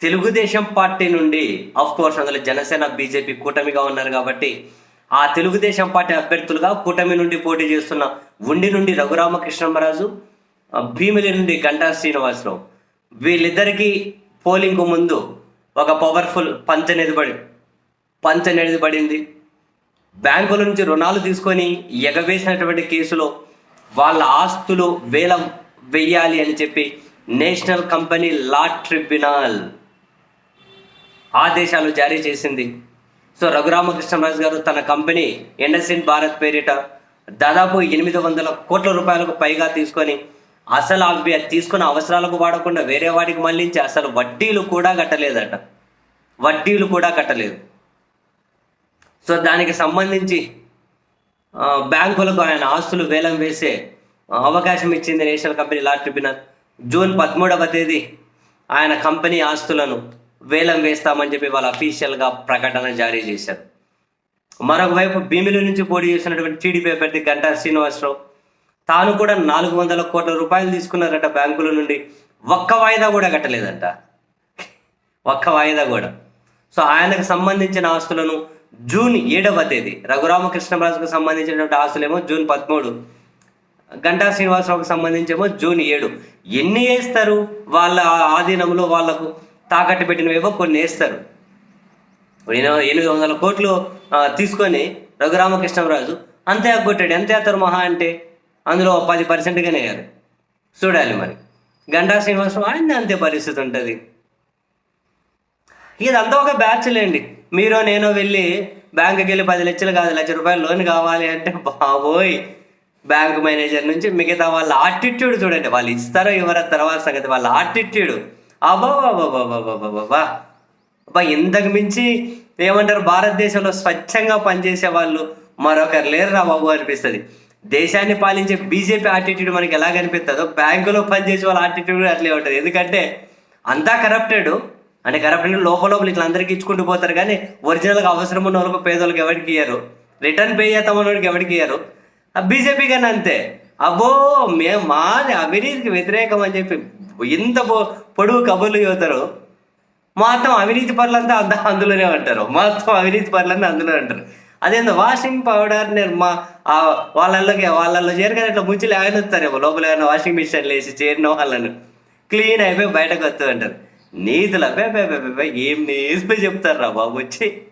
Telugu Desam party నుండి of course అందులో Janasena BJP కూటమిగా ఉన్నారు కాబట్టి ఆ తెలుగుదేశం పార్టీ అభ్యర్థులుగా కూటమి నుండి పోటీ చేస్తున్న ఉండి నుండి రఘురామకృష్ణమరాజు భీమిలి నుండి గంటా శ్రీనివాసరావు వీళ్ళిద్దరికీ పోలింగ్కు ముందు ఒక పవర్ఫుల్ పంచ నిలబడి పంచ నిలబడింది బ్యాంకుల నుంచి రుణాలు తీసుకొని ఎగవేసినటువంటి కేసులో వాళ్ళ ఆస్తులు వేలం వెయ్యాలి అని చెప్పి నేషనల్ కంపెనీ లా ట్రిబ్యునల్ ఆదేశాలు జారీ చేసింది. సో రఘురామకృష్ణరాజు గారు తన కంపెనీ ఇండస్ఇండ్ భారత్ పేరిట దాదాపు ఎనిమిది వందల కోట్ల రూపాయలకు పైగా తీసుకొని అసలు అవి తీసుకున్న అవసరాలకు వాడకుండా వేరే వాడికి మళ్ళించి అసలు వడ్డీలు కూడా కట్టలేదట. వడ్డీలు కూడా కట్టలేదు. సో దానికి సంబంధించి బ్యాంకులకు ఆయన ఆస్తులు వేలం వేసే అవకాశం ఇచ్చింది national company law tribunal. June పదమూడవ తేదీ ఆయన కంపెనీ ఆస్తులను వేలం వేస్తామని చెప్పి వాళ్ళ అఫీషియల్గా ప్రకటన జారీ చేశారు. మరొక వైపు భీమిలి నుంచి పోటీ చేసినటువంటి టీడీపీ అభ్యర్థి గంటా శ్రీనివాసరావు తాను కూడా నాలుగు వందల కోట్ల రూపాయలు తీసుకున్నారట బ్యాంకుల నుండి. ఒక్క వాయిదా కూడా కట్టలేదంట. ఒక్క వాయిదా కూడా. సో ఆయనకు సంబంధించిన ఆస్తులను జూన్ ఏడవ తేదీ రఘురామకృష్ణరాజుకు సంబంధించినటువంటి ఆస్తులేమో జూన్ పదమూడు గంటా శ్రీనివాసరావుకు సంబంధించేమో జూన్ ఏడు. ఎన్ని వేస్తారు వాళ్ళ ఆధీనంలో వాళ్ళకు తాకట్టు పెట్టినవేవో కొన్ని వేస్తారు. ఎనిమిది వందల కోట్లు తీసుకొని రఘురామకృష్ణరాజు అంతే కొట్టాడు ఎంత వేస్తారు మహా అంటే? అందులో పది పర్సెంట్గానే అయ్యారు చూడాలి మరి. గంటా శ్రీనివాసరావు ఆయన అంతే పరిస్థితి ఉంటుంది. ఇదంతా ఒక బ్యాచ్ లేండి. మీరు నేను వెళ్ళి బ్యాంకుకి వెళ్ళి పది లక్షలు కాదు లక్ష రూపాయలు లోన్ కావాలి అంటే బాబోయ్! బ్యాంక్ మేనేజర్ నుంచి మిగతా వాళ్ళ ఆటిట్యూడ్ చూడండి. వాళ్ళు ఇస్తారో ఇవ్వరో తర్వాత సంగతి. వాళ్ళ ఆటిట్యూడ్ అబ్బా బాబా అబ్బా ఇంతకు మించి ఏమంటారు భారతదేశంలో స్వచ్ఛంగా పనిచేసే వాళ్ళు మరొకరు లేరు రా బాబు అనిపిస్తుంది. దేశాన్ని పాలించే బీజేపీ ఆటిట్యూడ్ మనకి ఎలా కనిపిస్తుందో బ్యాంకులో పనిచేసే వాళ్ళ ఆటిట్యూడ్ అట్లే ఉంటుంది. ఎందుకంటే అంతా కరప్టెడ్ అంటే కరప్టెడ్ లోపల లోపల ఇట్లా అందరికి ఇచ్చుకుంటూ పోతారు కానీ ఒరిజినల్గా అవసరం ఉన్న వాళ్ళకి పేదోళ్ళకి ఎవరికి ఇయ్యరు. రిటర్న్ పే చేస్తామన్నోడికి ఎవరికి ఇయ్యరు. బీజేపీ కానీ అంతే. అబ్బో మేము మాది అవినీతికి వ్యతిరేకం అని చెప్పి ఎంత పొ- పొడుగు కబుర్లు చదువుతారో మొత్తం అవినీతి పనులంతా అంత అందులోనే ఉంటారు మొత్తం అవినీతి పనులంతా అందులో ఉంటారు అదేందో వాషింగ్ పౌడర్ నిర్మా ఆ వాళ్ళకి వాళ్ళల్లో చేరుకొని ఇట్లా ముంచి లేగనొస్తారేమో లోపల ఏమైనా వాషింగ్ మిషన్ వేసి చేరిన వాళ్ళను. క్లీన్ అయిపోయి బయటకు వస్తూ ఉంటారు నీతులు అబ్బాయి ఏం నీ చెప్తారు రా బాబు వచ్చి.